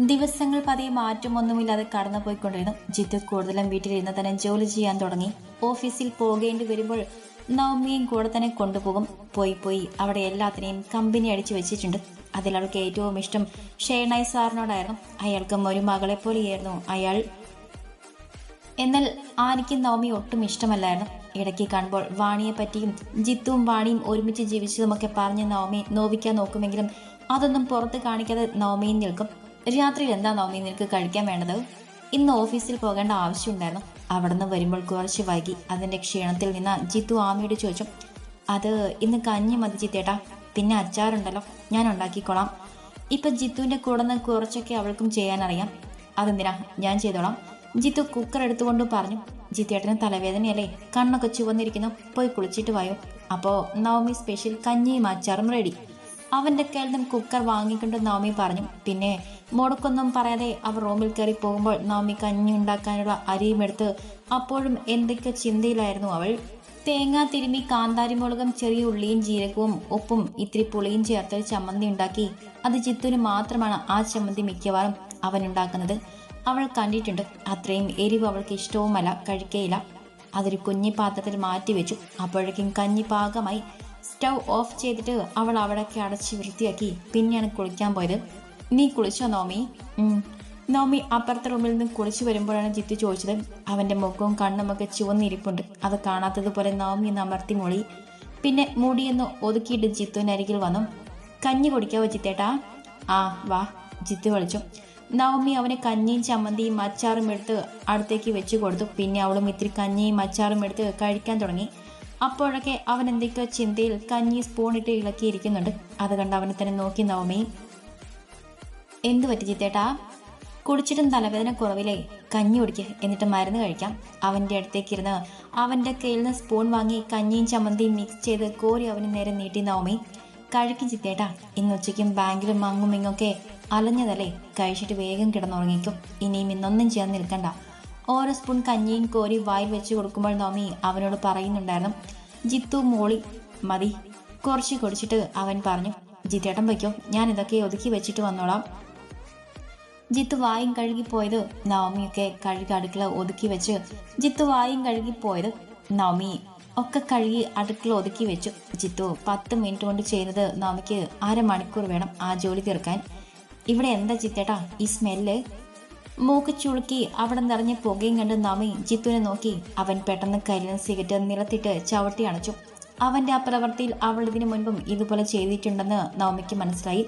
ദിവസങ്ങൾ പതിയെ മാറ്റമൊന്നുമില്ലാതെ കടന്നുപോയിക്കൊണ്ടിരുന്നു. ജിത്തു കൂടുതലും വീട്ടിലിരുന്ന് തന്നെ ജോലി ചെയ്യാൻ തുടങ്ങി. ഓഫീസിൽ പോകേണ്ടി വരുമ്പോൾ നവമിയും കൂടെ തന്നെ കൊണ്ടുപോകും. പോയി പോയി അവിടെ എല്ലാത്തിനെയും കമ്പനി അടിച്ചു വെച്ചിട്ടുണ്ട്. അതിൽ അവൾക്ക് ഏറ്റവും ഇഷ്ടം ഷേണായി സാറിനോടായിരുന്നു. അയാൾക്കും ഒരു മകളെ പോലെയായിരുന്നു അയാൾ. എന്നാൽ ആനയ്ക്ക് നവമി ഒട്ടും ഇഷ്ടമല്ലായിരുന്നു. ഇടയ്ക്ക് കാണുമ്പോൾ വാണിയെ പറ്റിയും ജിത്തുവും വാണിയും ഒരുമിച്ച് ജീവിച്ചതുമൊക്കെ പറഞ്ഞ് നവമി നോവിക്കാൻ നോക്കുമെങ്കിലും അതൊന്നും പുറത്ത് കാണിക്കാതെ നവമിയും നിൽക്കും. രാത്രിയിൽ എന്താ നീ നിനക്ക് കഴിക്കാൻ വേണ്ടത്? ഇന്ന് ഓഫീസിൽ പോകേണ്ട ആവശ്യമുണ്ടായിരുന്നു. അവിടുന്ന് വരുമ്പോൾ കുറച്ച് വൈകി. അതിന്റെ ക്ഷീണത്തിൽ നിന്ന് ജിത്തു ആമിയോട് ചോദിച്ചു അത് ഇന്ന് കഞ്ഞി മതി ജിത്തേട്ടാ. പിന്നെ അച്ചാറുണ്ടല്ലോ. ഞാൻ ഉണ്ടാക്കിക്കോളാം. ഇപ്പൊ ജിത്തുവിന്റെ കൂടെ നിന്ന് കുറച്ചൊക്കെ അവൾക്കും ചെയ്യാനറിയാം. അതെന്തിനാ? ഞാൻ ചെയ്തോളാം. ജിത്തു കുക്കർ എടുത്തുകൊണ്ട് പറഞ്ഞു ജിത്തേട്ടന് തലവേദനയല്ലേ. കണ്ണൊക്കെ ചുവന്നിരിക്കുന്നു. പോയി കുളിച്ചിട്ട് വായോ. അപ്പോൾ നവമി സ്പെഷ്യൽ കഞ്ഞിയും അച്ചാറും റെഡി. അവന്റെ കയ്യിൽ നിന്നും കുക്കർ വാങ്ങിക്കൊണ്ട് നവമി പറഞ്ഞു പിന്നെ മുടക്കൊന്നും പറയാതെ അവർ റൂമിൽ കയറി പോകുമ്പോൾ നവമി കഞ്ഞി ഉണ്ടാക്കാനുള്ള അരിയും എടുത്ത് അപ്പോഴും എന്തൊക്കെ ചിന്തയിലായിരുന്നു അവൾ. തേങ്ങ തിരുമി കാന്താരിമുളകും ചെറിയ ഉള്ളിയും ജീരകവും ഉപ്പും ഇത്തിരി പുളിയും ചേർത്ത് ചമ്മന്തി ഉണ്ടാക്കി. അത് ചിത്തുവിന് മാത്രമാണ് ആ ചമ്മന്തി മിക്കവാറും അവൻ ഉണ്ടാക്കുന്നത്. അവൾ കണ്ടിട്ടുണ്ട് അത്രയും എരിവ് അവൾക്ക് ഇഷ്ടവുമല്ല കഴിക്കയില്ല. അതൊരു കുഞ്ഞി പാത്രത്തിൽ മാറ്റി വെച്ചു അപ്പോഴേക്കും കഞ്ഞി പാകമായി. സ്റ്റൗ ഓഫ് ചെയ്തിട്ട് അവൾ അവിടേക്ക് അടച്ച് വൃത്തിയാക്കി പിന്നെയാണ് കുളിക്കാൻ പോയത്. നീ കുളിച്ചോ നോമി. നോമി അപ്പുറത്തെ റൂമിൽ നിന്ന് കുളിച്ചു വരുമ്പോഴാണ് ജിത്തു ചോദിച്ചത്. അവന്റെ മുഖവും കണ്ണുമൊക്കെ ചുവന്നിരിപ്പുണ്ട്. അത് കാണാത്തതുപോലെ നോമി എന്ന് അമർത്തി മൊളി. പിന്നെ മുടിയെന്ന് ഒതുക്കിയിട്ട് ജിത്തുവിനരികിൽ വന്നു. കഞ്ഞി കുടിക്കാവോ ജിത്തേട്ടാ? ആ വാ ജിത്തു വിളിച്ചു. നവമി അവന് കഞ്ഞിയും ചമ്മന്തിയും അച്ചാറും എടുത്ത് അടുത്തേക്ക് വെച്ചു കൊടുത്തു. പിന്നെ അവളും ഇത്തിരി കഞ്ഞിയും അച്ചാറും എടുത്ത് കഴിക്കാൻ തുടങ്ങി. അപ്പോഴൊക്കെ അവൻ എന്തൊക്കെയോ ചിന്തയിൽ കഞ്ഞി സ്പൂണിട്ട് ഇളക്കിയിരിക്കുന്നുണ്ട്. അത് കണ്ട് അവനെ തന്നെ നോക്കി നവമി. എന്തു പറ്റി ചിത്തേട്ടാ? കുടിച്ചിട്ടും തലവേദന കുറവിലേ കഞ്ഞി കുടിക്കുക എന്നിട്ട് മരുന്ന് കഴിക്കാം. അവന്റെ അടുത്തേക്ക് ഇരുന്ന് അവന്റെ കയ്യിൽ നിന്ന് സ്പൂൺ വാങ്ങി കഞ്ഞിയും ചമ്മന്തിയും മിക്സ് ചെയ്ത് കോരി അവന് നേരെ നീട്ടി നവമി. കഴിക്കും ചിത്തേട്ടാ. ഇന്ന് ഉച്ചയ്ക്കും ബാങ്കിലും മങ്ങും ഇങ്ങൊക്കെ അലഞ്ഞതല്ലേ? കഴിച്ചിട്ട് വേഗം കിടന്നുറങ്ങിക്കും. ഇനിയും ഇന്നൊന്നും ചെയ്യാൻ നിൽക്കണ്ട. ഓരോ സ്പൂൺ കഞ്ഞിയും കോരി വായി വെച്ച് കൊടുക്കുമ്പോൾ നോമി അവനോട് പറയുന്നുണ്ടായിരുന്നു ജിത്തു മോളി മതി. കുറച്ച് കുടിച്ചിട്ട് അവൻ പറഞ്ഞു ജിത്തേട്ടൻ വയ്ക്കോ ഞാൻ ഇതൊക്കെ ഒതുക്കി വെച്ചിട്ട് വന്നോളാം. ജിത്തു വായും കഴുകി പോയത് നവമിയൊക്കെ കഴുകി അടുക്കള ഒതുക്കി വെച്ച് ജിത്തു വായും കഴുകി പോയത് നവമി ഒക്കെ കഴുകി അടുക്കള ഒതുക്കി വെച്ചു. ജിത്തു പത്ത് മിനിറ്റ് കൊണ്ട് ചെയ്യുന്നത് നവമിക്ക് അരമണിക്കൂർ വേണം ആ ജോലി തീർക്കാൻ. ഇവിടെ എന്താ ചിത്തേട്ടാ ഈ സ്മെല്ല്? മൂക്ക് ചുളുക്കി അവിടെ നിറഞ്ഞ പുകയും കണ്ട് നമി ജിത്തുവിനെ നോക്കി. അവൻ പെട്ടെന്ന് കരിന സിഗരറ്റ് നിലത്തിട്ട് ചവിട്ടി അണച്ചു. അവന്റെ ആ പ്രവൃത്തിയിൽ അവൾ ഇതിനു മുൻപും ഇതുപോലെ ചെയ്തിട്ടുണ്ടെന്ന് നവമിക്ക് മനസ്സിലായി.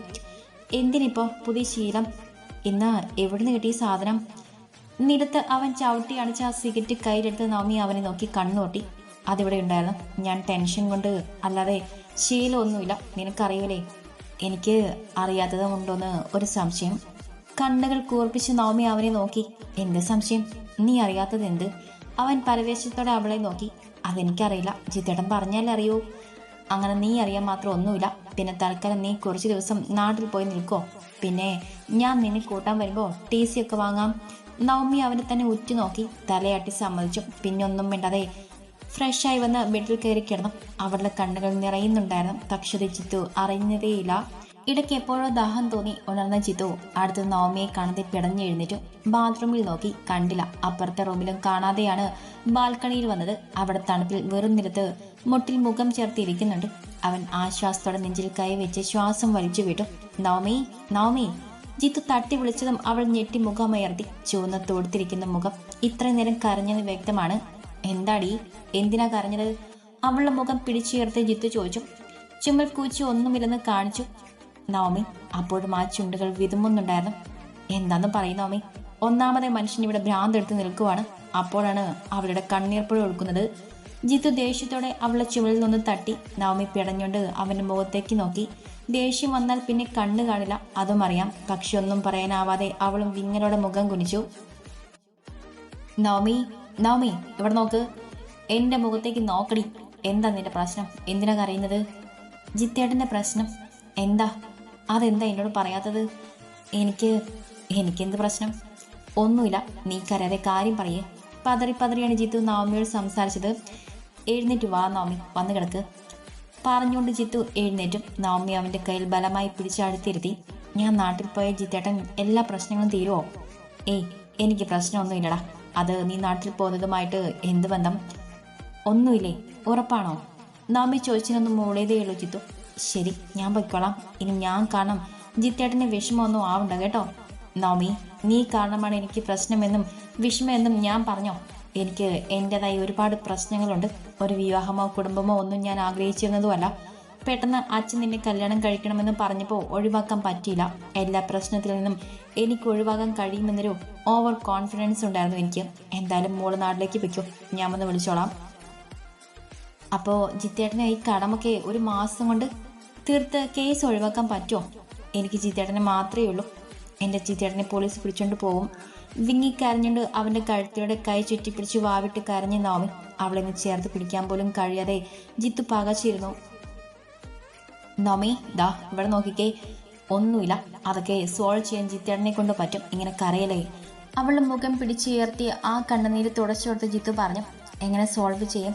എന്തിനിപ്പോ പുതിയ ശീലം? ഇന്ന് എവിടുന്ന് കിട്ടിയ സാധനം? നിലത്ത് അവൻ ചവിട്ടി അണച്ച ആ സിഗരറ്റ് കയ്യിലെടുത്ത് നവമി അവനെ നോക്കി കണ്ണുകൊട്ടി അതിവിടെ ഉണ്ടായിരുന്നു? ഞാൻ ടെൻഷൻ കൊണ്ട് അല്ലാതെ ശീലമൊന്നുമില്ല. നിനക്കറിയില്ലേ എനിക്ക് അറിയാത്തതും ഉണ്ടോന്ന് ഒരു സംശയം. കണ്ണുകൾ കൂർപ്പിച്ച് നവമി അവനെ നോക്കി. എന്ത് സംശയം? നീ അറിയാത്തത് എന്ത്? അവൻ പരവേശത്തോടെ അവളെ നോക്കി. അതെനിക്കറിയില്ല. ജിത്തേട്ടൻ പറഞ്ഞാലേ അറിയൂ. അങ്ങനെ നീ അറിയാൻ മാത്രം ഒന്നുമില്ല. പിന്നെ തൽക്കാലം നീ കുറച്ച് ദിവസം നാട്ടിൽ പോയി നിൽക്കോ. പിന്നെ ഞാൻ നിന്നെ കൂട്ടാൻ വരുമ്പോൾ ടി സി ഒക്കെ വാങ്ങാം. നവമി അവനെ തന്നെ ഉറ്റുനോക്കി തലയാട്ടി സമ്മതിച്ചു. പിന്നെ ഒന്നും മിണ്ടാതെ ഫ്രഷായി വന്ന് ബെഡിൽ കയറി കിടന്നു. അവളുടെ കണ്ണുകൾ നിറയുന്നുണ്ടായിരുന്നു. പക്ഷേ ചിത്തു അറിഞ്ഞതേയില്ല. ഇടയ്ക്ക് എപ്പോഴോ ദാഹം തോന്നി ഉണർന്ന ചിത്തു അടുത്ത് നവമിയെ കാണാതെ പിടഞ്ഞെഴുന്നേറ്റു. ബാത്റൂമിൽ നോക്കി കണ്ടില്ല. അപ്പുറത്തെ റൂമിലും കാണാതെയാണ് ബാൽക്കണിയിൽ വന്നത്. അവിടെ തണുപ്പിൽ വെറും നിരത്ത് മുട്ടിൽ മുഖം ചേർത്തിരിക്കുന്നുണ്ട്. അവൻ ആശ്വാസത്തോടെ നെഞ്ചിൽ കൈ വെച്ച് ശ്വാസം വലിച്ചു വിട്ടു. നവമി നവമി. ജിത്തു തട്ടി വിളിച്ചതും അവൾ ഞെട്ടി മുഖമുയർത്തി ചുവന്ന് തോടുത്തിരിക്കുന്ന മുഖം ഇത്രയും നേരം കരഞ്ഞത് വ്യക്തമാണ്. എന്താടി? എന്തിനാ കരഞ്ഞത്? അവളുടെ മുഖം പിടിച്ചുയർത്തി ജിത്തു ചോദിച്ചു. ചുമൽ കൂച്ചി ഒന്നുമില്ലെന്ന് കാണിച്ചു. നവമി അപ്പോഴും ആ ചുണ്ടുകൾ വിതുമ്പുന്നുണ്ടായിരുന്നു. എന്താന്ന് പറയും നവമി. ഒന്നാമതേ മനുഷ്യൻ ഇവിടെ ഭ്രാന്തെടുത്ത് നിൽക്കുവാണ്. അപ്പോഴാണ് അവളുടെ കണ്ണീർപ്പുഴ പുഴ ഒഴുക്കുന്നത്. ജിത്തു ദേഷ്യത്തോടെ അവളുടെ ചുമലിൽ നിന്ന് തട്ടി നവമി പിടഞ്ഞുകൊണ്ട് അവന്റെ മുഖത്തേക്ക് നോക്കി. ദേഷ്യം വന്നാൽ പിന്നെ കണ്ണു കാണില്ല. അതും അറിയാം. പക്ഷെ ഒന്നും പറയാനാവാതെ അവളും വിങ്ങലോടെ മുഖം കുനിച്ചു. നവമി നവമി ഇവിടെ നോക്ക്. എന്റെ മുഖത്തേക്ക് നോക്കടി. എന്താ നിന്റെ പ്രശ്നം? എന്തിനാ കരയുന്നത്? ജിത്തേട്ടന്റെ പ്രശ്നം? എന്താ? അതെന്താ എന്നോട് പറയാത്തത്? എനിക്ക് എനിക്കെന്ത് പ്രശ്നം? ഒന്നുമില്ല. നീ കരയാതെ കാര്യം പറയേ. പതറി പതറിയാണ് ജിത്തു നവമിയോട് സംസാരിച്ചത്. എഴുന്നേറ്റ് വാ നവമി വന്നു കിടക്ക്. പറഞ്ഞുകൊണ്ട് ജിത്തു എഴുന്നേറ്റും. നവമി അവന്റെ കയ്യിൽ ബലമായി പിടിച്ചടുത്തിരുത്തി ഞാൻ നാട്ടിൽ പോയ ജിത്തേട്ടൻ എല്ലാ പ്രശ്നങ്ങളും തീരുമോ ഏയ് എനിക്ക് പ്രശ്നമൊന്നുമില്ലടാ. അത് നീ നാട്ടിൽ പോകുന്നതുമായിട്ട് എന്ത് ബന്ധം? ഒന്നുമില്ലേ? ഉറപ്പാണോ? നവമി ചോദിച്ചതിനൊന്നും മൂളേതേ ഉള്ളൂ ജിത്തു. ശരി ഞാൻ പൊയ്ക്കോളാം. ഇനി ഞാൻ കാണാം ജിത്തേട്ടന് വിഷമമൊന്നും ആവണ്ട കേട്ടോ? നോമി നീ കാരണമാണ് എനിക്ക് പ്രശ്നമെന്നും വിഷമമെന്നും ഞാൻ പറഞ്ഞോ? എനിക്ക് എന്റെതായി ഒരുപാട് പ്രശ്നങ്ങളുണ്ട്. ഒരു വിവാഹമോ കുടുംബമോ ഒന്നും ഞാൻ ആഗ്രഹിച്ചിരുന്നതുമല്ല. പെട്ടെന്ന് അച്ഛൻ നിന്നെ കല്യാണം കഴിക്കണമെന്ന് പറഞ്ഞപ്പോൾ ഒഴിവാക്കാൻ പറ്റിയില്ല. എല്ലാ പ്രശ്നത്തിൽ നിന്നും എനിക്ക് ഒഴിവാക്കാൻ കഴിയുമെന്നൊരു ഓവർ കോൺഫിഡൻസ് ഉണ്ടായിരുന്നു എനിക്ക്. എന്തായാലും മോൾ നാട്ടിലേക്ക് വെക്കും ഞാൻ വന്ന് വിളിച്ചോളാം. അപ്പോൾ ജിത്തേട്ടനെ ഈ കടമൊക്കെ ഒരു മാസം കൊണ്ട് തീർത്ത് കേസ് ഒഴിവാക്കാൻ പറ്റുമോ എനിക്ക് ജിത്തേട്ടനെ മാത്രമേ ഉള്ളൂ. എന്റെ ജിത്തേട്ടനെ പോലീസ് പിടിച്ചോണ്ട് പോകും. വിങ്ങി കരഞ്ഞുകൊണ്ട് അവന്റെ കഴുത്തിലൂടെ കൈ ചുറ്റിപ്പിടിച്ച് വാവിട്ട് കരഞ്ഞു നോമി അവളെ നിന്ന് ചേർത്ത് പിടിക്കാൻ പോലും കഴിയാതെ ജിത്തു പകച്ചിരുന്നു നോമി ദാ ഇവിടെ നോക്കിക്കേ. ഒന്നുമില്ല. അതൊക്കെ സോൾവ് ചെയ്യാൻ ജിത്തേട്ടനെ കൊണ്ട് പറ്റും. ഇങ്ങനെ കരയലേ അവളുടെ മുഖം പിടിച്ചുയർത്തി ആ കണ്ണുനീര് തുടച്ചുകൊടുത്ത് ജിത്തു പറഞ്ഞു എങ്ങനെ സോൾവ് ചെയ്യും?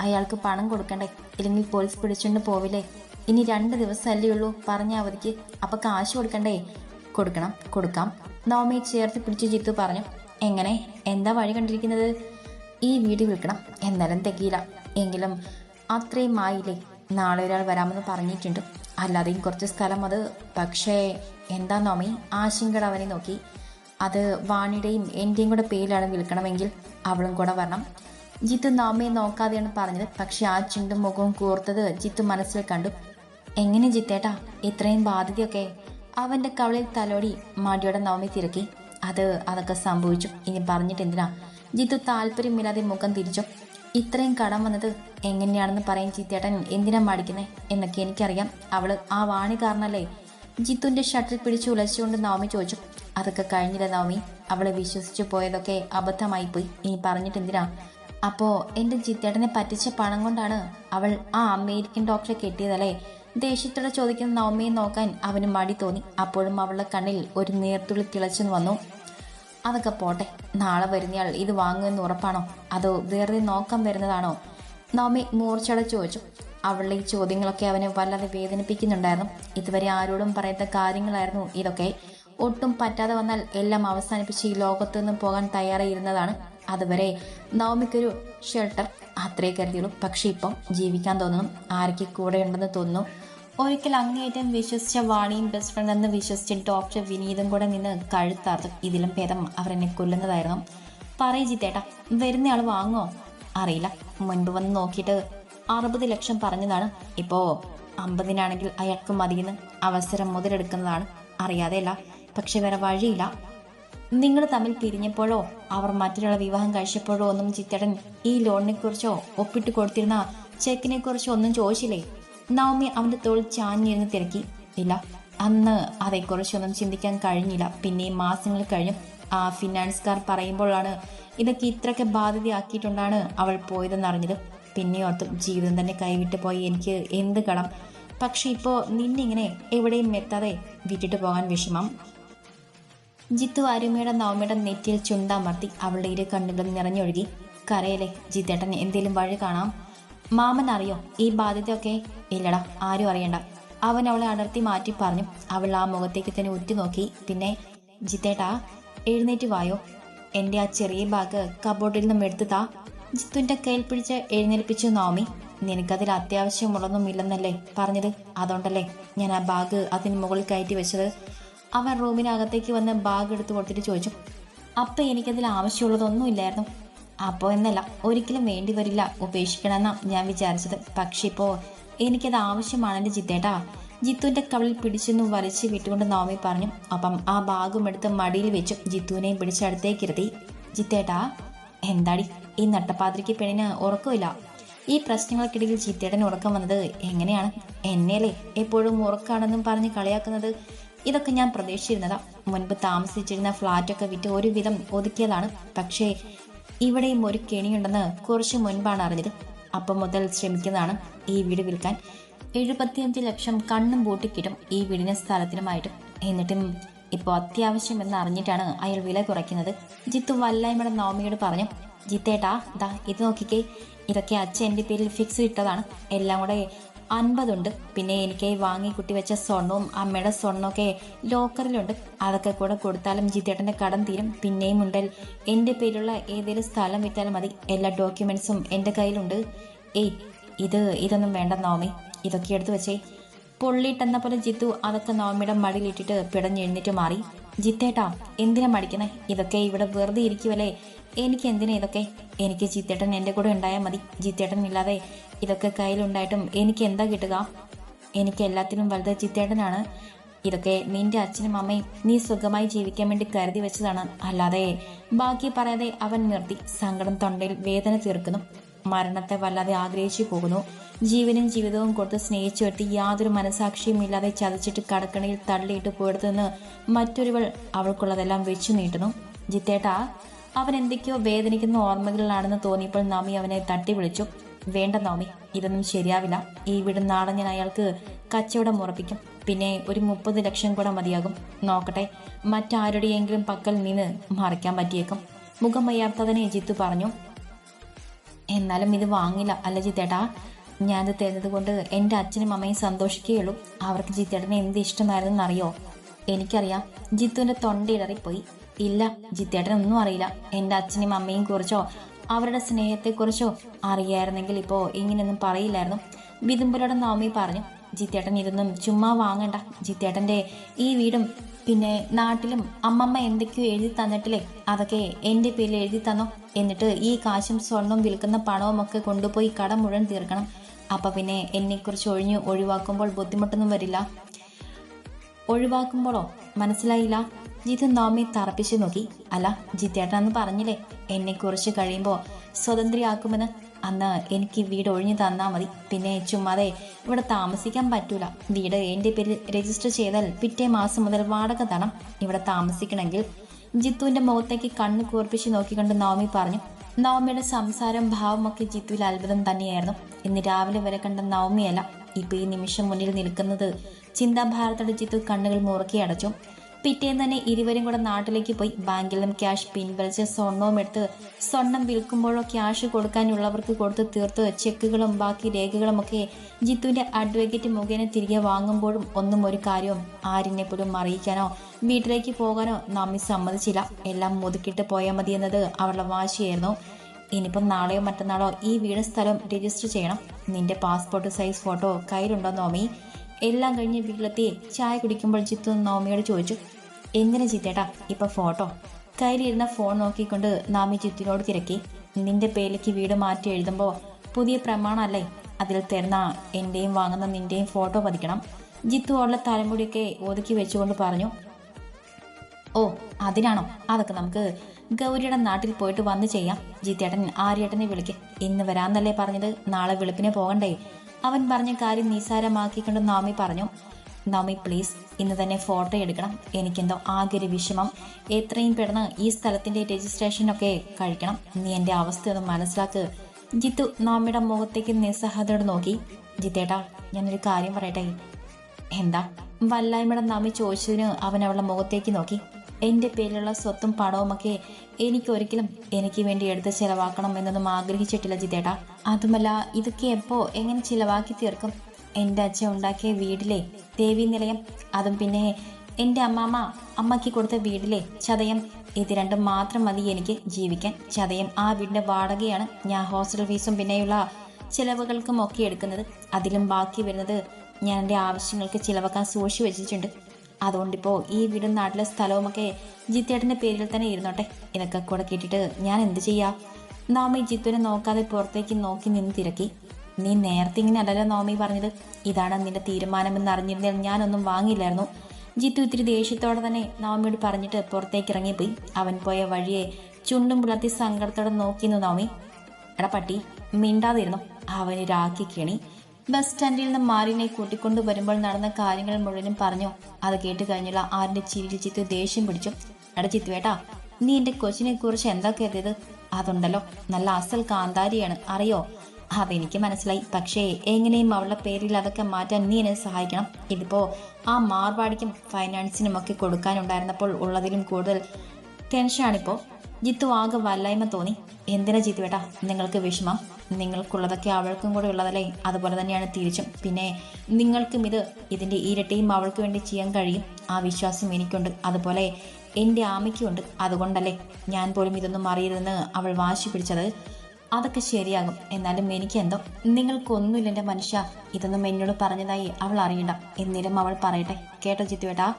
അയാൾക്ക് പണം കൊടുക്കണ്ടേ? ഇല്ലെങ്കിൽ പോലീസ് പിടിച്ചുകൊണ്ട് പോവില്ലേ? ഇനി രണ്ട് ദിവസമല്ലേ ഉള്ളൂ. പറഞ്ഞ അവധിക്ക്. അപ്പൊ കാശ് കൊടുക്കണ്ടേ? കൊടുക്കണം. കൊടുക്കാം. നോമി ചേർത്ത് പിടിച്ച് ജിത്തു പറഞ്ഞു എങ്ങനെ? എന്താ വഴി കണ്ടിരിക്കുന്നത്? ഈ വീട് വിൽക്കണം. എന്നാലും തികയില്ല. എങ്കിലും അത്രയും ആയില്ലേ? നാളെ ഒരാൾ വരാമെന്ന് പറഞ്ഞിട്ടുണ്ട്. അല്ലാതെയും കുറച്ച് സ്ഥലം അത്. പക്ഷേ എന്താ നോമി ആശങ്കയുടെ അവനെ നോക്കി. അത് വാണിയുടെയും എന്റെയും കൂടെ പേരിലാണ് വിൽക്കണമെങ്കിൽ അവളും കൂടെ വരണം. ജിത്തു നോമയെ നോക്കാതെയാണ് പറഞ്ഞത്. പക്ഷെ ആ ചുണ്ടും മുഖവും കൂർത്തത് ജിത്തു മനസ്സിൽ കണ്ടു. എങ്ങനെ ജിത്തേട്ടാ? ഇത്രയും ബാധ്യതയൊക്കെ അവന്റെ കവളിൽ തലോടി മടിയോടെ നവമി തിരക്കി. അത് അതൊക്കെ സംഭവിച്ചു. ഇനി പറഞ്ഞിട്ട് എന്തിനാ ജിത്തു താല്പര്യമില്ലാതെ മുഖം തിരിച്ചു. ഇത്രയും കടം വന്നത് എങ്ങനെയാണെന്ന് പറയും ചിത്തേട്ടൻ എന്തിനാ മടിക്കുന്നേ? എന്നൊക്കെ എനിക്കറിയാം. അവൾ ആ വാണി കാരണല്ലേ ജിത്തുന്റെ ഷട്ടിൽ പിടിച്ചു ഉലച്ചുകൊണ്ട് നവമി ചോദിച്ചു. അതൊക്കെ കഴിഞ്ഞില്ല നവമി? അവളെ വിശ്വസിച്ചു പോയതൊക്കെ അബദ്ധമായി പോയി. ഇനി പറഞ്ഞിട്ട് എന്തിനാ അപ്പോ എന്റെ ജിത്തേട്ടനെ പറ്റിച്ച പണം കൊണ്ടാണ് അവൾ ആ അമേരിക്കൻ ഡോക്ടറെ കെട്ടിയതല്ലേ? ദേഷ്യത്തോടെ ചോദിക്കുന്ന നവമിയെ നോക്കാൻ അവന് മടി തോന്നി. അപ്പോഴും അവളുടെ കണ്ണിൽ ഒരു നീർത്തുള്ളി തിളച്ചു വന്നു. അതൊക്കെ പോട്ടെ നാളെ വരുന്നയാൾ ഇത് വാങ്ങുമെന്ന് ഉറപ്പാണോ? അതോ വേറെ നോക്കാൻ വരുന്നതാണോ? നവമി മൂർച്ചയോടെ ചോദിച്ചു. അവളുടെ ഈ ചോദ്യങ്ങളൊക്കെ അവനെ വല്ലാതെ വേദനിപ്പിക്കുന്നുണ്ടായിരുന്നു. ഇതുവരെ ആരോടും പറയാത്ത കാര്യങ്ങളായിരുന്നു ഇതൊക്കെ. ഒട്ടും പറ്റാതെ വന്നാൽ എല്ലാം അവസാനിപ്പിച്ച് ഈ ലോകത്തു നിന്നും പോകാൻ തയ്യാറായിരുന്നതാണ്. അതുവരെ നവമിക്കൊരു ഷെൽട്ടർ അത്രേ കരുതിയുള്ളൂ. പക്ഷേ ഇപ്പം ജീവിക്കാൻ തോന്നണം. ആരൊക്കെ കൂടെ ഉണ്ടെന്ന് തോന്നുന്നു. ഒരിക്കൽ അങ്ങേയറ്റം വിശ്വസിച്ച വാണിയും ബെസ്റ്റ് ഫ്രണ്ട് എന്ന് വിശ്വസിച്ച ഡോക്ടർ വിനീതും കൂടെ നിന്ന് കഴുത്താർത്തും ഇതിലും ഭേദം അവർ എന്നെ കൊല്ലുന്നതായിരുന്നു. പറയും ജിത്തേട്ടാ വരുന്നയാൾ വാങ്ങോ അറിയില്ല. മുൻപ് വന്ന് നോക്കിയിട്ട് അറുപത് ലക്ഷം പറഞ്ഞതാണ്. ഇപ്പോൾ അമ്പതിനാണെങ്കിൽ അയാൾക്ക് മതിയെന്ന് അവസരം മുതലെടുക്കുന്നതാണ്. അറിയാതെയല്ല. പക്ഷെ വേറെ വഴിയില്ല. നിങ്ങൾ തമ്മിൽ പിരിഞ്ഞപ്പോഴോ അവർ മറ്റൊരാളെ വിവാഹം കഴിച്ചപ്പോഴോ ഒന്നും ചിത്തടൻ ഈ ലോണിനെ കുറിച്ചോ ഒപ്പിട്ട് കൊടുത്തിരുന്ന ചെക്കിനെ കുറിച്ചോ ഒന്നും ചോദിച്ചില്ലേ? നവമി അവന്റെ തോൾ ചാഞ്ഞിരുന്ന് തിരക്കി. ഇല്ല അന്ന് അതേക്കുറിച്ചൊന്നും ചിന്തിക്കാൻ കഴിഞ്ഞില്ല. പിന്നെ മാസങ്ങൾ കഴിഞ്ഞു. ആ ഫിനാൻസുകാർ പറയുമ്പോഴാണ് ഇതൊക്കെ ഇത്രയൊക്കെ ബാധ്യതയാക്കിയിട്ടുണ്ടാണ് അവൾ പോയതെന്നറിഞ്ഞത് പിന്നെ ഓർത്തും ജീവിതം തന്നെ കൈവിട്ട് പോയി. എനിക്ക് എന്ത് കടം? പക്ഷെ ഇപ്പോൾ നിന്നിങ്ങനെ എവിടെയും എത്താതെ വിട്ടിട്ട് പോകാൻ വിഷമം. ജിത്തു അരുമയുടെ നവമിയുടെ നെറ്റിയിൽ ചുണ്ടമർത്തി അവളുടെ ഇരു കണ്ണുകളും നിറഞ്ഞൊഴുകി. കരയിലെ ജിത്തേട്ടൻ എന്തേലും വഴി കാണാം? മാമൻ അറിയോ? ഈ ബാധ്യതയൊക്കെ? ഇല്ലടാ ആരും അറിയണ്ട. അവൻ അവളെ അടർത്തി മാറ്റി പറഞ്ഞു. അവൾ ആ മുഖത്തേക്ക് തന്നെ ഉറ്റുനോക്കി. പിന്നെ ജിത്തേട്ടാ എഴുന്നേറ്റ് വായോ? എന്റെ ആ ചെറിയ ബാഗ് കബോർഡിൽ നിന്നും എടുത്തു താ. ജിത്തുവിന്റെ കയ്യിൽ പിടിച്ച് എഴുന്നേൽപ്പിച്ചു നോമി നിനക്കതിൽ അത്യാവശ്യമുള്ളൊന്നും ഇല്ലെന്നല്ലേ പറഞ്ഞത്? അതുകൊണ്ടല്ലേ ഞാൻ ആ ബാഗ് അതിന് മുകളിൽ കയറ്റി വെച്ചത്. അവൻ റൂമിനകത്തേക്ക് വന്ന് ബാഗ് എടുത്ത് കൊടുത്തിട്ട് ചോദിച്ചു അപ്പം എനിക്കതിൽ ആവശ്യമുള്ളതൊന്നുമില്ലായിരുന്നു. അപ്പോൾ എന്നല്ല ഒരിക്കലും വേണ്ടി വരില്ല. ഉപേക്ഷിക്കണമെന്നാണ് ഞാൻ വിചാരിച്ചത്. പക്ഷെ ഇപ്പോൾ എനിക്കത് ആവശ്യമാണ് എന്റെ ജിത്തേട്ടാ. ജിത്തുവിന്റെ കവളിൽ പിടിച്ചെന്ന് വലിച്ചു വിട്ടുകൊണ്ട് നോമി പറഞ്ഞു അപ്പം ആ ബാഗും എടുത്ത് മടിയിൽ വെച്ചു ജിത്തുവിനെയും പിടിച്ചടുത്തേക്കിരുത്തി ജിത്തേട്ടാ എന്താടി? ഈ നട്ടപ്പാതിരിക്ക് പെണ്ണിന് ഉറക്കമില്ല. ഈ പ്രശ്നങ്ങൾക്കിടയിൽ ചിത്തേടൻ ഉറക്കം വന്നത് എങ്ങനെയാണ്? എന്നെയല്ലേ എപ്പോഴും ഉറക്കാണെന്നും പറഞ്ഞ് കളിയാക്കുന്നത്? ഇതൊക്കെ ഞാൻ പ്രതീക്ഷിച്ചിരുന്നതാ. മുൻപ് താമസിച്ചിരുന്ന ഫ്ളാറ്റൊക്കെ വിറ്റ് ഒരുവിധം ഒതുക്കിയതാണ്. പക്ഷേ ഇവിടെയും ഒരു കെണിയുണ്ടെന്ന് കുറച്ച് മുൻപാണ് അറിഞ്ഞത്. അപ്പം മുതൽ ശ്രമിക്കുന്നതാണ് ഈ വീട് വിൽക്കാൻ. എഴുപത്തിയഞ്ച് ലക്ഷം കണ്ണും പൂട്ടിക്കിട്ടും ഈ വീടിന് സ്ഥലത്തിനുമായിട്ട്. എന്നിട്ടും ഇപ്പോൾ അത്യാവശ്യം എന്ന് അറിഞ്ഞിട്ടാണ് അയാൾ വില കുറയ്ക്കുന്നത്. ജിത്തു വല്ലായ്മയുടെ നോമിയോട് പറഞ്ഞു ജിത്തേട്ടാ ദാ ഇത് നോക്കിക്കേ. ഇതൊക്കെ അച്ഛൻ എന്റെ പേരിൽ ഫിക്സ് ഇട്ടതാണ്. എല്ലാം കൂടെ അൻപതുണ്ട്. പിന്നെ എനിക്ക് വാങ്ങി കുട്ടി വെച്ച സ്വർണവും അമ്മയുടെ സ്വർണമൊക്കെ ലോക്കറിലുണ്ട്. അതൊക്കെ കൂടെ കൊടുത്താലും ജിത്തേട്ടന്റെ കടം തീരും. പിന്നെയും ഉണ്ടൽ എന്റെ പേരിലുള്ള ഏതെങ്കിലും സ്ഥലം വിറ്റാലും മതി. എല്ലാ ഡോക്യുമെൻസും എന്റെ കയ്യിലുണ്ട്. ഏയ് ഇത് ഇതൊന്നും വേണ്ട നോമി ഇതൊക്കെ എടുത്തു വെച്ചേ. പൊള്ളിയിട്ടെന്ന പോലെ ജിത്തു അതൊക്കെ നോമിയുടെ മടിയിലിട്ടിട്ട് പിടഞ്ഞെഴുന്നിട്ട് മാറി. ജിത്തേട്ടാ എന്തിനാ മടിക്കണേ? ഇതൊക്കെ ഇവിടെ വെറുതെ ഇരിക്കുവല്ലേ? എനിക്ക് എന്തിനാ ഇതൊക്കെ? എനിക്ക് ജിത്തേട്ടൻ എന്റെ കൂടെ ഉണ്ടായാൽ മതി. ജിത്തേട്ടൻ ഇല്ലാതെ ഇതൊക്കെ കയ്യിലുണ്ടായിട്ടും എനിക്ക് എന്താ കിട്ടുക? എനിക്ക് എല്ലാത്തിനും വലുത് ചിത്തേട്ടനാണ് ഇതൊക്കെ നിന്റെ അച്ഛനും അമ്മയും നീ സുഖമായി ജീവിക്കാൻ വേണ്ടി കരുതി വെച്ചതാണ്. അല്ലാതെ ബാക്കി പറയാതെ അവൻ നിർത്തി സങ്കടം തൊണ്ടയിൽ വേദന തീർക്കുന്നു. മരണത്തെ വല്ലാതെ ആഗ്രഹിച്ചു പോകുന്നു. ജീവനും ജീവിതവും കൊടുത്ത് സ്നേഹിച്ചു വരുത്തി യാതൊരു മനസാക്ഷിയും ഇല്ലാതെ ചതച്ചിട്ട് കടക്കണയിൽ തള്ളിയിട്ട് പോയെടുത്തുനിന്ന് മറ്റൊരുവൾ അവൾക്കുള്ളതെല്ലാം വെച്ചു നീട്ടുന്നു. ജിത്തേട്ടാ അവൻ എന്തൊക്കെയോ വേദനിക്കുന്ന ഓർമ്മകളിലാണെന്ന് തോന്നിയപ്പോൾ നാമി അവനെ തട്ടി വിളിച്ചു. വേണ്ട നോമി ഇതൊന്നും ശരിയാവില്ല. ഈ വീട് നാളെ ഞാൻ അയാൾക്ക് കച്ചവടം ഉറപ്പിക്കും. പിന്നെ ഒരു മുപ്പത് ലക്ഷം കൂടെ മതിയാകും. നോക്കട്ടെ മറ്റാരുടെയെങ്കിലും പക്കൽ നിന്ന് മറിക്കാൻ പറ്റിയേക്കും. മുഖം വയ്യാത്തതിനെ ജിത്തു പറഞ്ഞു. എന്നാലും ഇത് വാങ്ങില്ല അല്ല ജിത്തേട്ടാ. ഞാനത് തരുന്നത് കൊണ്ട് എന്റെ അച്ഛനും അമ്മയും സന്തോഷിക്കുകയുള്ളൂ. അവർക്ക് ജിത്തേട്ടനെ എന്ത് ഇഷ്ടമായിരുന്നെന്ന് അറിയോ? എനിക്കറിയാം. ജിത്തുവിന്റെ തൊണ്ടയിടറിപ്പോയി. ഇല്ല ജിത്തേട്ടനൊന്നും അറിയില്ല. എന്റെ അച്ഛനും അമ്മയും കുറിച്ചോ അവരുടെ സ്നേഹത്തെക്കുറിച്ചോ അറിയായിരുന്നെങ്കിൽ ഇപ്പോൾ ഇങ്ങനെയൊന്നും പറയില്ലായിരുന്നു. വിതുമ്പലോടെ നോമി പറഞ്ഞു ജിത്തേട്ടൻ ഇതൊന്നും ചുമ്മാ വാങ്ങണ്ട. ജിത്തേട്ടന്റെ ഈ വീടും പിന്നെ നാട്ടിലും അമ്മമ്മ എന്തൊക്കെയോ എഴുതി തന്നിട്ടില്ലേ? അതൊക്കെ എന്റെ പേരിൽ എഴുതി തന്നോ? എന്നിട്ട് ഈ കാശും സ്വർണവും വിൽക്കുന്ന പണവും ഒക്കെ കൊണ്ടുപോയി കട മുഴുവൻ തീർക്കണം. അപ്പം പിന്നെ എന്നെക്കുറിച്ച് ഒഴിഞ്ഞു ഒഴിവാക്കുമ്പോൾ ബുദ്ധിമുട്ടൊന്നും വരില്ല. ഒഴിവാക്കുമ്പോഴോ മനസ്സിലായില്ല. ജിത്ത് നോമി തറപ്പിച്ചു നോക്കി. അല്ല ജിത്തേട്ടൻ അന്ന് പറഞ്ഞില്ലേ? എന്നെ കുറിച്ച് കഴിയുമ്പോൾ സ്വതന്ത്രയാക്കുമെന്ന്. അന്ന് എനിക്ക് വീട് ഒഴിഞ്ഞു തന്നാൽ മതി. പിന്നെ ചുമ്മാതെ ഇവിടെ താമസിക്കാൻ പറ്റൂല. വീട് എന്റെ പേരിൽ രജിസ്റ്റർ ചെയ്താൽ പിറ്റേ മാസം മുതൽ വാടക തണം ഇവിടെ താമസിക്കണമെങ്കിൽ ജിത്തുവിന്റെ മുഖത്തേക്ക് കണ്ണ് കൂർപ്പിച്ച് നോക്കിക്കൊണ്ട് നവമി പറഞ്ഞു. നവമിയുടെ സംസാരം ഭാവമൊക്കെ ജിത്തുവിൽ അത്ഭുതം തന്നെയായിരുന്നു. ഇന്ന് രാവിലെ വരെ കണ്ട നവമിയല്ല. ഇപ്പോൾ ഈ നിമിഷം മുന്നിൽ നിൽക്കുന്നത് ചിന്താഭാരത്തോടെ ജിത്തു കണ്ണുകൾ മുറുക്കി അടച്ചു. പിറ്റേന്ന് തന്നെ ഇരുവരും കൂടെ നാട്ടിലേക്ക് പോയി. ബാങ്കിലും ക്യാഷ് പിൻവലിച്ച് സ്വർണവും എടുത്ത് സ്വർണം വിൽക്കുമ്പോഴോ ക്യാഷ് കൊടുക്കാനുള്ളവർക്ക് കൊടുത്ത് തീർത്ത് ചെക്കുകളും ബാക്കി രേഖകളും ഒക്കെ ജിത്തുവിന്റെ അഡ്വക്കേറ്റ് മുഖേന തിരികെ വാങ്ങുമ്പോഴും ഒന്നും ഒരു കാര്യവും ആരിനെ പോലും അറിയിക്കാനോ വീട്ടിലേക്ക് പോകാനോ നമ്മി സമ്മതിച്ചില്ല. എല്ലാം മുതുക്കിട്ട് പോയാൽ മതി എന്നത് അവളുടെ വാശിയായിരുന്നു. ഇനിയിപ്പം നാളെയോ മറ്റന്നാളോ ഈ വീട് സ്ഥലം രജിസ്റ്റർ ചെയ്യണം. നിന്റെ പാസ്പോർട്ട് സൈസ് ഫോട്ടോ കയ്യിലുണ്ടോ നോമി? എല്ലാം കഴിഞ്ഞ് വീട്ടിലെത്തി ചായ കുടിക്കുമ്പോൾ ജിത്തു നോമിയോട് ചോദിച്ചു. എങ്ങനെ ചിത്തേട്ടാ? ഇപ്പൊ ഫോട്ടോ. കയ്യിലിരുന്ന ഫോൺ നോക്കിക്കൊണ്ട് നാമി ചിത്തിനോട് തിരക്കി. നിന്റെ പേരിലേക്ക് വീട് മാറ്റി എഴുതുമ്പോൾ പുതിയ പ്രമാണമല്ലേ അതിൽ തരുന്ന എന്റെയും വാങ്ങുന്ന നിന്റെയും ഫോട്ടോ പതിക്കണം. ജിത്തു ഉള്ള തലമുടിയൊക്കെ ഒതുക്കി വെച്ചുകൊണ്ട് പറഞ്ഞു ഓ അതിനാണോ? അതൊക്കെ നമുക്ക് ഗൗരിയുടെ നാട്ടിൽ പോയിട്ട് വന്ന് ചെയ്യാം. ജിത്തേട്ടൻ ആര്യേട്ടനെ വിളിക്ക്. ഇന്ന് വരാന്നല്ലേ പറഞ്ഞത്? നാളെ വെളുപ്പിനെ പോകണ്ടേ? അവൻ പറഞ്ഞ കാര്യം നിസാരമാക്കിക്കൊണ്ട് നാമി പറഞ്ഞു നവമി പ്ലീസ് ഇന്ന് തന്നെ ഫോട്ടോ എടുക്കണം. എനിക്കെന്തോ ആകെ വിഷമം. എത്രയും പെട്ടെന്ന് ഈ സ്ഥലത്തിന്റെ രജിസ്ട്രേഷനൊക്കെ കഴിക്കണം. നീ എന്റെ അവസ്ഥയൊന്ന് മനസ്സിലാക്ക്. ജിത്തു നവമിയുടെ മുഖത്തേക്ക് നിസ്സഹതയോട് നോക്കി. ജിത്തേട്ടാ ഞാനൊരു കാര്യം പറയട്ടെ? എന്താ? വല്ലായ്മയുടെ നവമി ചോദിച്ചതിന് അവൻ അവളുടെ മുഖത്തേക്ക് നോക്കി. എന്റെ പേരിലുള്ള സ്വത്തും പണവുമൊക്കെ എനിക്കൊരിക്കലും എനിക്ക് വേണ്ടി എടുത്ത് ചിലവാക്കണം എന്നൊന്നും ആഗ്രഹിച്ചിട്ടില്ല ജിതേട്ടാ അതുമല്ല ഇതൊക്കെ എപ്പോ എങ്ങനെ ചിലവാക്കി തീർക്കും? എന്റെ അച്ഛൻ ഉണ്ടാക്കിയ വീടിലെ ദേവി നിലയം അതും പിന്നെ എന്റെ അമ്മാമ്മ അമ്മയ്ക്ക് കൊടുത്ത വീടിലെ ചതയം. ഇത് രണ്ടും മാത്രം മതി എനിക്ക് ജീവിക്കാൻ. ചതയം ആ വീടിന്റെ വാടകയാണ്. ഞാൻ ഹോസ്റ്റൽ ഫീസും പിന്നെയുള്ള ചിലവുകൾക്കും ഒക്കെ എടുക്കുന്നത്. അതിലും ബാക്കി വരുന്നത് ഞാൻ എന്റെ ആവശ്യങ്ങൾക്ക് ചിലവാക്കാൻ സൂക്ഷിച്ചു വെച്ചിട്ടുണ്ട്. അതുകൊണ്ടിപ്പോൾ ഈ വീടും നാട്ടിലെ സ്ഥലവുമൊക്കെ ജിത്തേട്ടന്റെ പേരിൽ തന്നെ ഇരുന്നോട്ടെ. ഇതൊക്കെ കൂടെ കേട്ടിട്ട് ഞാൻ എന്ത് ചെയ്യാം? നാമ ഈ ജിത്തുവിനെ നോക്കാതെ പുറത്തേക്ക് നോക്കി നിന്ന് തിരക്കി. നീ നേരത്തെ ഇങ്ങനെ അല്ലല്ലോ നോമി പറഞ്ഞത്. ഇതാണ് നിന്റെ തീരുമാനമെന്ന് അറിഞ്ഞിരുന്നെങ്കിൽ ഞാനൊന്നും വാങ്ങില്ലായിരുന്നു ജിത്തു ഇത്തിരി ദേഷ്യത്തോടെ തന്നെ നവമിയോട് പറഞ്ഞിട്ട് പുറത്തേക്ക് ഇറങ്ങിപ്പോയി. അവൻ പോയ വഴിയെ ചുണ്ടും പുലർത്തി സങ്കടത്തോടെ നോക്കിയിരുന്നു നവമി. എടാ പട്ടി മിണ്ടാതിരുന്നു? അവന് രാഖി കിണി. ബസ് സ്റ്റാൻഡിൽ നിന്ന് മാറിനെ കൂട്ടിക്കൊണ്ടു വരുമ്പോൾ നടന്ന കാര്യങ്ങൾ മുഴുവനും പറഞ്ഞു? അത് കേട്ട് കഴിഞ്ഞുള്ള ആരുടെ ചിരി ചിത്തു ദേഷ്യം പിടിച്ചു. എടാ ചിത്തുവേട്ടാ നീ എന്റെ കൊച്ചിനെ കുറിച്ച് എന്താ കരുതിയത്? അതുണ്ടല്ലോ നല്ല അസൽ കാന്താരിയാണ് അറിയോ? അതെനിക്ക് മനസ്സിലായി. പക്ഷേ എങ്ങനെയും അവളുടെ പേരിൽ അതൊക്കെ മാറ്റാൻ നീ എന്നെ സഹായിക്കണം. ഇതിപ്പോ ആ മാർവാടിക്കും ഫൈനാൻസിനും ഒക്കെ കൊടുക്കാനുണ്ടായിരുന്നപ്പോൾ ഉള്ളതിലും കൂടുതൽ ടെൻഷനാണിപ്പോ. ജിത്തു ആകെ വല്ലായ്മ തോന്നി. എന്തിനാ ജിത്തുവേട്ടാ നിങ്ങൾക്ക് വിഷമം? നിങ്ങൾക്കുള്ളതൊക്കെ അവൾക്കും കൂടെ ഉള്ളതല്ലേ? അതുപോലെ തന്നെയാണ് തിരിച്ചും. പിന്നെ നിങ്ങൾക്കും ഇത് ഇതിന്റെ ഇരട്ടിയും അവൾക്ക് വേണ്ടി ചെയ്യാൻ കഴിയും. ആ വിശ്വാസം എനിക്കുണ്ട്. അതുപോലെ എന്റെ ആമയ്ക്കുണ്ട് അതുകൊണ്ടല്ലേ ഞാൻ പോലും ഇതൊന്നും അറിയരുതെന്ന് അവൾ വാശി പിടിച്ചത്. അതൊക്കെ ശരിയാകും. എന്നാലും എനിക്കെന്തോ നിങ്ങൾക്കൊന്നുമില്ല എന്റെ മനുഷ്യ. ഇതൊന്നും എന്നോട് പറഞ്ഞതായി അവൾ അറിയണ്ട എന്നിലും അവൾ പറയട്ടെ. കേട്ടോ ജിത്തുവേട്ടാ.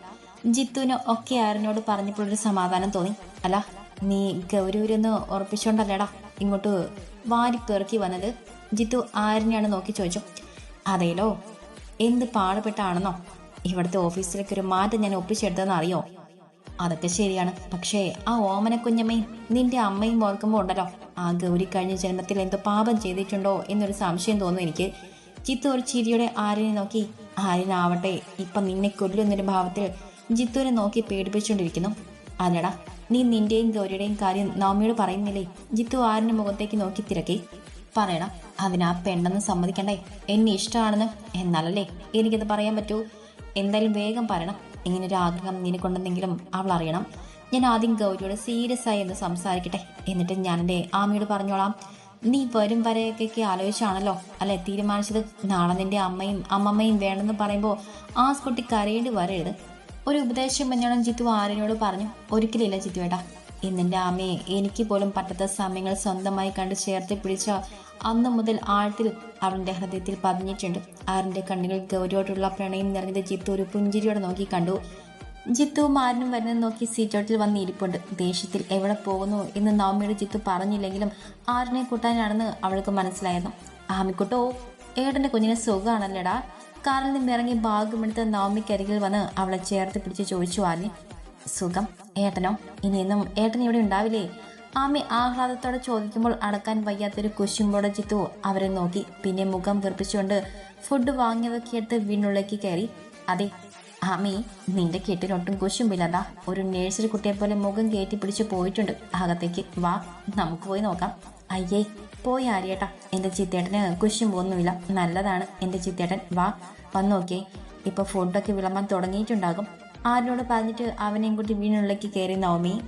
ജിത്തുവിന് ഒക്കെ ആരനോട് പറഞ്ഞപ്പോഴൊരു സമാധാനം തോന്നി. അല്ല നീ ഗൗരൂരെന്ന് ഉറപ്പിച്ചോണ്ടല്ലേടാ ഇങ്ങോട്ട് വാരി പെറുക്കി വന്നത്? ജിത്തു ആരിനെയാണ് നോക്കി ചോദിച്ചു. അതേലോ എന്ത് പാടുപെട്ടാണെന്നോ? ഇവിടുത്തെ ഓഫീസിലേക്ക് ഒരു മാറ്റം ഞാൻ ഒപ്പിച്ചെടുത്തതെന്ന് അറിയോ അതൊക്കെ ശരിയാണ്. പക്ഷേ ആ ഓമന കുഞ്ഞമ്മയും നിന്റെ അമ്മയും ഓർക്കുമ്പോൾ ഉണ്ടല്ലോ. ആ ഗൗരി കഴിഞ്ഞ ജന്മത്തിൽ എന്തോ പാപം ചെയ്തിട്ടുണ്ടോ എന്നൊരു സംശയം തോന്നുന്നു എനിക്ക്. ജിത്തു ഒരു ചിരിയുടെ ആര്യനെ നോക്കി. ആര്യനാവട്ടെ ഇപ്പം നിന്നെ കൊല്ലുന്നൊരു ഭാവത്തിൽ ജിത്തുവിനെ നോക്കി പേടിപ്പിച്ചുകൊണ്ടിരിക്കുന്നു. അല്ലടാ നീ നിന്റെയും ഗൗരിയുടെയും കാര്യം നവമിയോട് പറയുന്നില്ലേ? ജിത്തു ആര്യന്റെ മുഖത്തേക്ക് നോക്കി തിരക്കി. പറയണം അതിനാ പെണ്ണെന്ന് സമ്മതിക്കണ്ടേ? എന്നെ ഇഷ്ടമാണെന്ന്? എന്നാലല്ലേ എനിക്കത് പറയാൻ പറ്റൂ? എന്തായാലും വേഗം പറയണം. ഇങ്ങനെ ഒരു ആഗ്രഹം നിനക്കുണ്ടെന്നെങ്കിലും അവൾ അറിയണം. ഞാൻ ആദ്യം ഗൗരിയോട് സീരിയസ് ആയി എന്ന് സംസാരിക്കട്ടെ. എന്നിട്ട് ഞാൻ എന്റെ ആമയോട് പറഞ്ഞോളാം. നീ വരും വരെയൊക്കെ ആലോചിച്ചാണല്ലോ. അല്ലെ തീരുമാനിച്ചത് നാളെ നിന്റെ അമ്മയും അമ്മമ്മയും വേണമെന്ന് പറയുമ്പോൾ ആ കുട്ടി കരയേണ്ടി വരരുത്. ഒരു ഉപദേശം എന്നോണം ജിത്തു ആര്യനോട് പറഞ്ഞു. ഒരിക്കലില്ല ജിത്തു ഏട്ടാ. ഇന്നെന്റെ അമ്മയെ എനിക്ക് പോലും പറ്റാത്ത സമയങ്ങൾ സ്വന്തമായി കണ്ട് ചേർത്ത് പിടിച്ച അന്ന് മുതൽ ആഴത്തിൽ അവളുടെ ഹൃദയത്തിൽ പതിഞ്ഞിട്ടുണ്ട്. ആറിന്റെ കണ്ണുകൾ ഗൗരിയോടുള്ള പ്രണയം നിറഞ്ഞത് ജിത്തു ഒരു പുഞ്ചിരിയോടെ നോക്കി കണ്ടു. ജിത്തുവും മാറിനും വരുന്നത് നോക്കി സീറ്റോട്ടിൽ വന്ന് ഇരിപ്പുണ്ട്. ദേഷ്യത്തിൽ എവിടെ പോകുന്നു എന്ന് നവമിയുടെ ജിത്തു പറഞ്ഞില്ലെങ്കിലും ആരിനെ കൂട്ടാനാണെന്ന് അവൾക്ക് മനസ്സിലായിരുന്നു. ആമിക്കുട്ടോ ഏടന്റെ കുഞ്ഞിനെ സുഖമാണല്ലേടാ കാറിൽ നിന്ന് ഇറങ്ങി ഭാഗമെടുത്ത് നവമിക്കരികിൽ വന്ന് അവളെ ചേർത്ത് പിടിച്ച് ചോദിച്ചു ആര്യൻ സുഖം ഏട്ടനോ? ഇനിയെന്നും ഏട്ടൻ ഇവിടെ ഉണ്ടാവില്ലേ? ആമി ആഹ്ലാദത്തോടെ ചോദിക്കുമ്പോൾ അടക്കാൻ വയ്യാത്തൊരു കുശുമ്പോടെ ചിത്തു അവരെ നോക്കി. പിന്നെ മുഖം വെറുപ്പിച്ചുകൊണ്ട് ഫുഡ് വാങ്ങിയതൊക്കെ എടുത്ത് വീടിനുള്ളിലേക്ക് കയറി. അതെ ആമി നിന്റെ കെട്ടിനൊട്ടും കുശുമ്പില്ലതാ. ഒരു നേഴ്സറി കുട്ടിയെ പോലെ മുഖം കയറ്റി പിടിച്ച് പോയിട്ടുണ്ട്. അകത്തേക്ക് വാ നമുക്ക് പോയി നോക്കാം. അയ്യേ പോയി ആര്യേട്ടാ. എന്റെ ചിത്തേട്ടന് കുശുമ്പൊന്നുമില്ല. നല്ലതാണ് എന്റെ ചിത്തേട്ടൻ വാ വന്നു നോക്കിയേ. ഇപ്പൊ ഫുഡൊക്കെ വിളമ്പാൻ തുടങ്ങിയിട്ടുണ്ടാകും. ആരിനോട് പറഞ്ഞിട്ട് അവനെയും കൂട്ടി വീടിനുള്ളിലേക്ക് കയറി നവമി.